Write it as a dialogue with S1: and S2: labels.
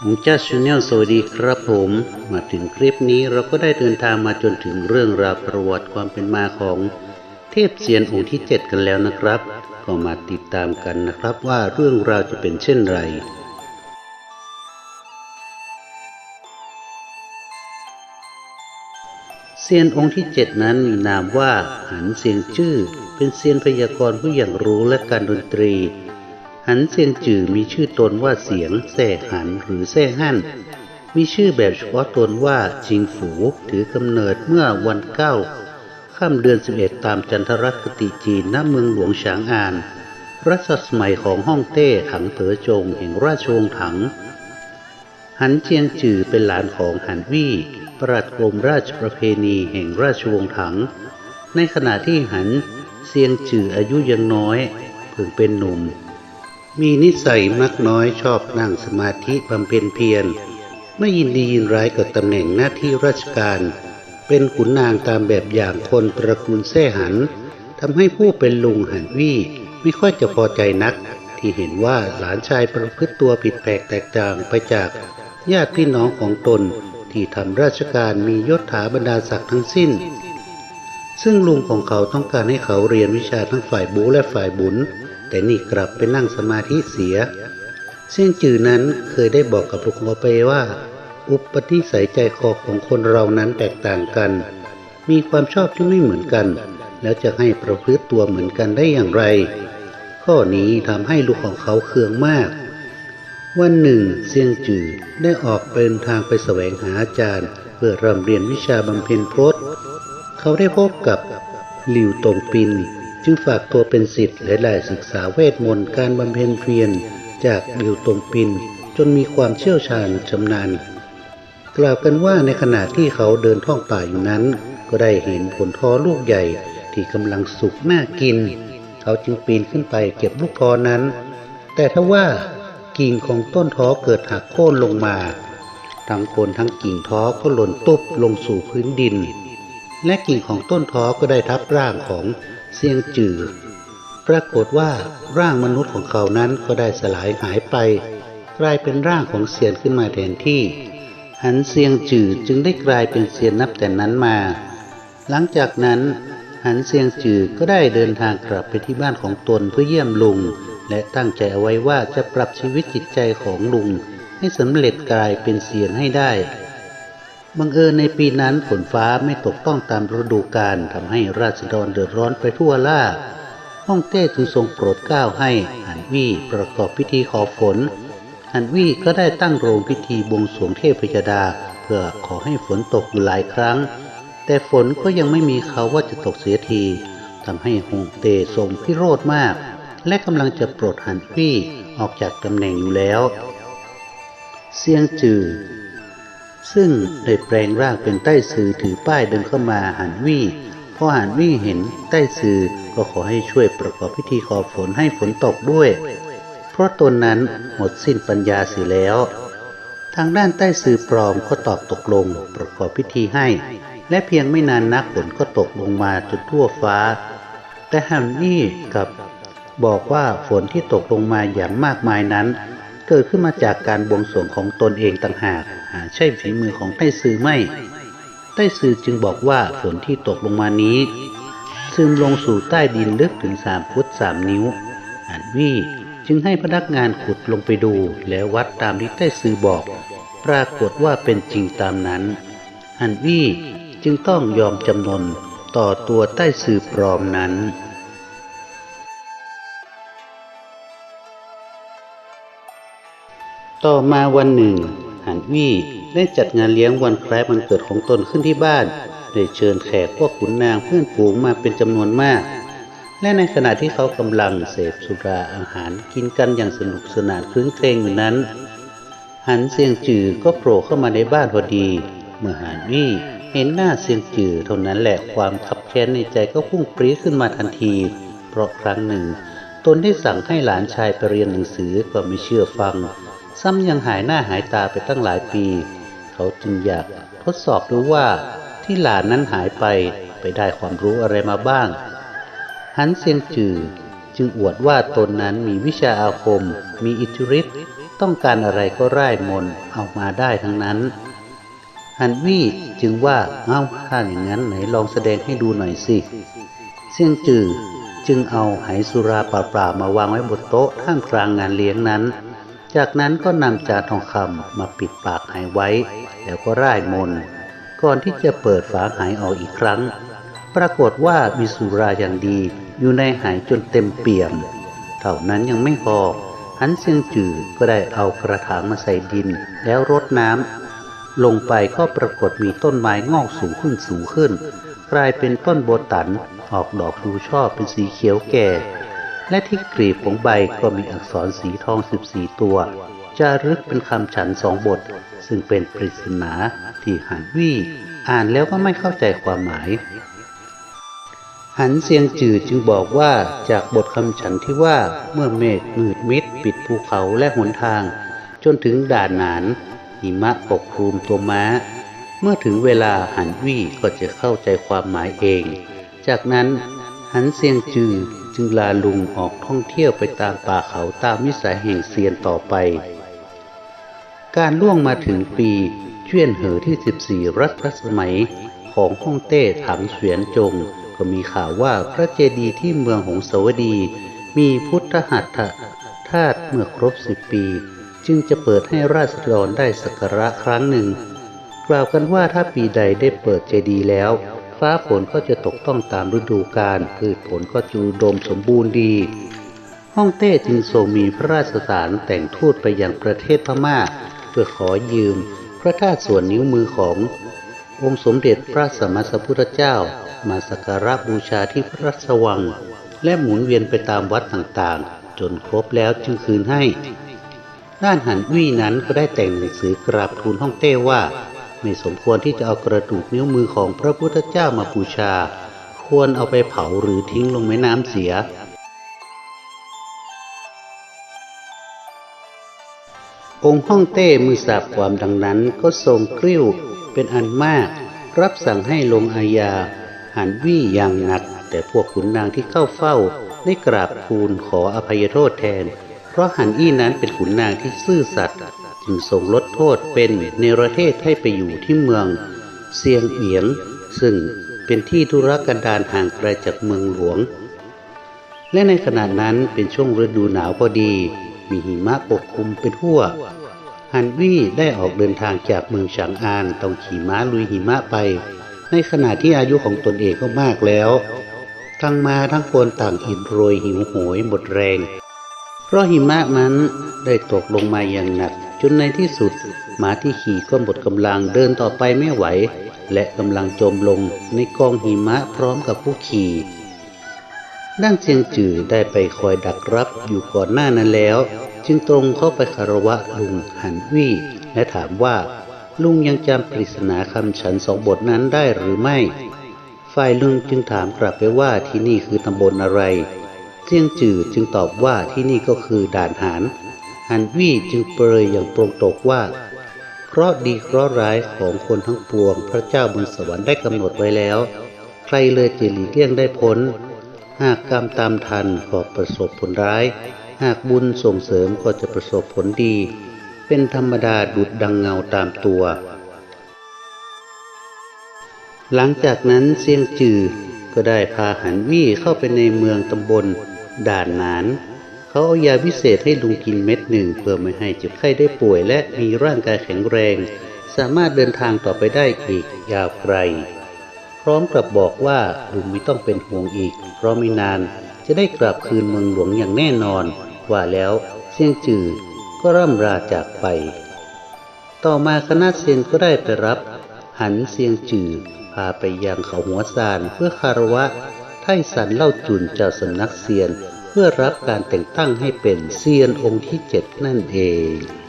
S1: ผมจ้าชาแนลสวัสดีครับผม มาถึงคลิปนี้เราก็ได้เดินทางมาจนถึงเรื่องราวประวัติความเป็นมาของเทพเซียนองค์ที่ 7 กันแล้วนะครับ ก็มาติดตามกันนะครับว่าเรื่องราวจะเป็นเช่นไร เซียนองค์ที่เจ็ดนั้นมีนามว่าหันเซียงจื้อเป็นเซียนพยากรณ์ผู้อย่างรู้และการดนตรี หันเซียงจื่อมีชื่อตนว่าเสียงแส่หันหรือแส่หั่น มีชื่อแบบเฉพาะตนว่าจิงฝูถือกำเนิดเมื่อวันเก้าค่ำเดือน 11 ตามจันทรคติจีนณเมืองหลวงฉางอาน รัชสมัยของฮ่องเต้ถังเต๋อจงแห่งราชวงศ์ถัง หันเจียงจื่อเป็นหลานของหันวี่ประหลัดกรมราชประเพณีแห่งราชวงศ์ถัง ในขณะที่หันเซียงจื่ออายุยังน้อยเพิ่งเป็นหนุ่ม มีนิสัยมักน้อยชอบนั่งสมาธิบำเพ็ญเพียร ไม่ยินดียินร้ายกับตำแหน่งหน้าที่ราชการ เป็นขุนนางตามแบบอย่างคนตระกูลแท่หันทำให้ผู้เป็นลุงหันวี่ไม่ค่อยจะพอใจนัก ที่เห็นว่าหลานชายประพฤติตัวผิดแปลกแตกต่างไปจากญาติพี่น้องของตนที่ทำราชการมียศถาบรรดาศักดิ์ทั้งสิ้น ซึ่งลุงของเขาต้องการให้เขาเรียนวิชาทั้งฝ่ายบูและฝ่ายบุญ แต่นี่กลับไปนั่งสมาธิเสียเสี่ยงจือนั้นเคยได้บอกกับลุงเขาไปว่า อุปนิสัยใจคอของคนเรานั้นแตกต่างกัน มีความชอบที่ไม่เหมือนกัน แล้วจะให้ประพฤติตัวเหมือนกันได้อย่างไร ข้อนี้ทำให้ลูกของเขาเคืองมาก วันหนึ่งเซียงจือได้ออกเดินทางไปแสวงหาอาจารย์ เพื่อร่ำเรียนวิชาบำเพ็ญพรตเขาได้พบกับหลิวตงปิน จึงฝากตัวเป็นศิษย์และได้ศึกษาเวทมนต์การบำเพ็ญเพียรจากหลิวตงปิน จนมีความเชี่ยวชาญชำนาญ กล่าวกันว่าในขณะที่เขาเดินท่องป่าอยู่นั้น ก็ได้เห็นผลท้อลูกใหญ่ที่กำลังสุกน่ากิน เขาจึงปีนขึ้นไปเก็บลูกท้อนั้น แต่ถ้าว่ากิ่งของต้นท้อเกิดหักโค่นลงมาทั้งคนทั้งกิ่งท้อก็หล่นตุบลงสู่พื้นดิน และกิ่งของต้นท้อก็ได้ทับร่างของ เซียงจือปรากฏว่าร่างมนุษย์ของเขานั้นก็ได้สลายหายไป กลายเป็นร่างของเซียนขึ้นมาแทนที่ หันเซียงจือจึงได้กลายเป็นเซียนนับแต่นั้นมา หลังจากนั้น หันเซียงจือก็ได้เดินทางกลับไปที่บ้านของตนเพื่อเยี่ยมลุง และตั้งใจเอาไว้ว่าจะปรับชีวิตจิตใจของลุง ให้สำเร็จกลายเป็นเซียนให้ได้ บังเอิญในปีนั้นฝนฟ้าไม่ตกต้องตามฤดูกาลทำให้ราษฎรเดือดร้อนไปทั่วล่าฮ่องเต้จึงทรงโปรดเกล้าให้หันวี่ประกอบพิธีขอฝนหันวี่ก็ได้ตั้งโรงพิธีบวงสรวงเทพยดา เพื่อขอให้ฝนตกอยู่หลายครั้ง แต่ฝนก็ยังไม่มีเขาว่าจะตกเสียทีทำให้ฮ่องเต้ทรงพิโรธมาก และกำลังจะปลดหันวี่ออกจากตำแหน่งอยู่แล้ว เซียงจือ ซึ่งได้แปลงร่างเป็นใต้ซือถือป้ายเดินเข้ามาหันวี่พอหันวี่เห็นใต้ซือก็ขอให้ช่วยประกอบพิธีขอฝนให้ฝนตกด้วย เพราะตนนั้นหมดสิ้นปัญญาเสียแล้ว ทางด้านใต้ซือปลอมก็ตอบตกลงประกอบพิธีให้ และเพียงไม่นานนักฝนก็ตกลงมาจนทั่วฟ้า แต่หันวี่กับบอกว่าฝนที่ตกลงมาอย่างมากมายนั้น เกิดขึ้นมาจากการบวงสรวงของตนเองต่างหากหาใช่ฝีมือของไต้ซือไม่ ไต้ซือจึงบอกว่าฝนที่ตกลงมานี้ ซึมลงสู่ใต้ดินลึกถึงสามฟุตสามนิ้วอันวี่จึงให้พนักงานขุดลงไปดู แล้ววัดตามที่ไต้ซือบอก ปรากฏว่าเป็นจริงตามนั้นอันวี่จึงต้องยอมจำนนต่อตัวใต้ซือปลอมนั้น ต่อมาวันหนึ่งหันวี่ได้จัดงานเลี้ยงวันคล้ายวันเกิดของตนขึ้นที่บ้านได้เชิญแขกพวกขุนนางเพื่อนฝูงมาเป็นจำนวนมาก และในขณะที่เขากำลังเสพสุราอาหารกินกันอย่างสนุกสนานคลื้นเครงอยู่นั้น หันเสียงจือก็โผล่เข้ามาในบ้านพอดี เมื่อหันวี่เห็นหน้าเสียงจือเท่านั้นแหละความขับแค้นในใจก็พุ่งปรี๊ดขึ้นมาทันที เพราะครั้งหนึ่ง ตนได้สั่งให้หลานชายไปเรียนหนังสือก็ไม่เชื่อฟัง ซ้ำยังหายหน้าหายตาไปตั้งหลายปี เขาจึงอยากทดสอบดูว่าที่หลานนั้นหายไปไปได้ความรู้อะไรมาบ้าง หันเซียงจือจึงอวดว่าตนนั้นมีวิชาอาคม มีอิทธิฤทธิ์ต้องการอะไรก็ร่ายมนเอามาได้ทั้งนั้น ฮันวี่จึงว่าเอ้าถ้าอย่างนั้นไหนลองแสดงให้ดูหน่อยสิเสี่ยงจือจึงเอาไหสุราเปล่าๆมาวางไว้บนโต๊ะท่ามกลางงานเลี้ยงนั้น จากนั้นก็นำจานทองคำมาปิดปากไหไว้ แล้วก็ร่ายมนต์ก่อนที่จะเปิดฝาไหออกอีกครั้ง ปรากฏว่ามีสุราอย่างดีอยู่ในไหจนเต็มเปี่ยม เท่านั้นยังไม่พอหันเซียงจือก็ได้เอากระถางมาใส่ดิน แล้วรดน้ำลงไปก็ปรากฏมีต้นไม้งอกสูงขึ้นสูงขึ้น กลายเป็นต้นโบตันออกดอกดูชอบเป็นสีเขียวแก่ และที่กรีบของใบก็มีอักษรสีทองสิบสี่ตัว จารึกเป็นคำฉันสองบท ซึ่งเป็นปริศนาที่หันวี่อ่านแล้วก็ไม่เข้าใจความหมาย หันเสียงจืดจึงบอกว่าจากบทคำฉันที่ว่าเมื่อเมฆมืดมิด ปิดภูเขาและหนทาง จนถึงด่านหนานหิมะปกคลุมตัวม้า เมื่อถึงเวลาหันวี่ก็จะเข้าใจความหมายเอง จากนั้นหันเสียงจือ จึงลาลุงออกท่องเที่ยวไปตามป่าเขาตามวิสัยแห่งเซียนต่อไป การล่วงมาถึงปีเชื่ยนเหอที่ 14 รัชสมัยของฮ่องเต้ถังเสวียนจง ก็มีข่าวว่าพระเจดีย์ที่เมืองหงสาวดี มีพุทธหัตถะธาตุเมื่อครบสิบปี จึงจะเปิดให้ราษฎรได้สักการะครั้งหนึ่ง กล่าวกันว่าถ้าปีใดได้เปิดเจดีย์แล้ว ฟ้าฝนก็จะตกต้องตามฤดูกาลพืชผลก็จูดมสมบูรณ์ดี ฮ่องเต้จึงทรงมีพระราชสารแต่งทูตไปยังประเทศพม่า เพื่อขอยืมพระธาตุส่วนนิ้วมือของ องค์สมเด็จพระสัมมาสัมพุทธเจ้า มาสักการะบูชาที่พระราชวัง และหมุนเวียนไปตามวัดต่างๆ จนครบแล้วจึงคืนให้ ด้านหันวี่นั้นก็ได้แต่งหนังสือกราบทูลฮ่องเต้ว่า ไม่สมควรที่จะเอากระดูกนิ้วมือของพระพุทธเจ้ามาบูชา ควรเอาไปเผาหรือทิ้งลงแม่น้ำเสีย องค์ฮ่องเต้มือสาบความดังนั้นก็ทรงกริ้วเป็นอันมาก รับสั่งให้ลงอาญา หันวี่อย่างหนัก แต่พวกขุนนางที่เข้าเฝ้าได้กราบทูลขออภัยโทษแทน เพราะหันอี้นั้นเป็นขุนนางที่ซื่อสัตย์ จึงทรงลดโทษเป็นเนรเทศให้ไปอยู่ที่เมืองเซียงเอียง ซึ่งเป็นที่ธุรกันดารห่างไกลจากเมืองหลวง และในขณะนั้นเป็นช่วงฤดูหนาวพอดี มีหิมะปกคลุมไปทั่ว ฮันวี่ได้ออกเดินทางจากเมืองฉางอานต้องขี่ม้าลุยหิมะไป ในขณะที่อายุของตนเองก็มากแล้ว ทั้งมาทั้งคนต่างอิดโรยหิวโหยหมดแรง เพราะหิมะนั้นได้ตกลงมาอย่างหนัก นในที่สุด หมาที่ขี่ก็หมดกำลังเดินต่อไปไม่ไหว และกำลังจมลงในกองหิมะพร้อมกับผู้ขี่ด้านเจียงจือได้ไปคอยดักรับอยู่ก่อนหน้านั้นแล้ว จึงตรงเข้าไปคารวะลุงหันวี่และถามว่า ลุงยังจำปริศนาคำฉันสองบทนั้นได้หรือไม่ ฝ่ายลุงจึงถามกลับไปว่าที่นี่คือตำบลอะไรเจียงจือจึงตอบว่าที่นี่ก็คือด่านหาน หันวี่จึงเปรยอย่างโปร่งตกว่า เคราะดีเคราะห์ร้ายของคนทั้งปวง พระเจ้าบนสวรรค์ได้กำหนดไว้แล้ว ใครเลยจะหลีกเลี่ยงได้พ้น หากกรรมตามทันก็ประสบผลร้าย หากบุญส่งเสริมก็จะประสบผลดี เป็นธรรมดาดุดดังเงาตามตัว หลังจากนั้นเซียงจือก็ได้พาหันวี่เข้าไปในเมืองตำบลด่านหนาน เขาเอายาวิเศษให้ลุงกินเม็ดหนึ่งเพื่อไม่ให้เจ็บไข้ได้ป่วยและมีร่างกายแข็งแรง สามารถเดินทางต่อไปได้อีกยาวไกล พร้อมกับบอกว่าลุงไม่ต้องเป็นห่วงอีก เพราะไม่นานจะได้กลับคืนเมืองหลวงอย่างแน่นอน ว่าแล้วเซียงจือก็ร่ำลาจากไป ต่อมาคณะเซียนก็ได้ไปรับ หันเซียงจือพาไปยังเขาหัวซานเพื่อคารวะไท่สันเล่าจุนเจ้าสำนักเซียนเพื่อรับการแต่งตั้งให้เป็นเซียนองค์ที่เจ็ดนั่นเอง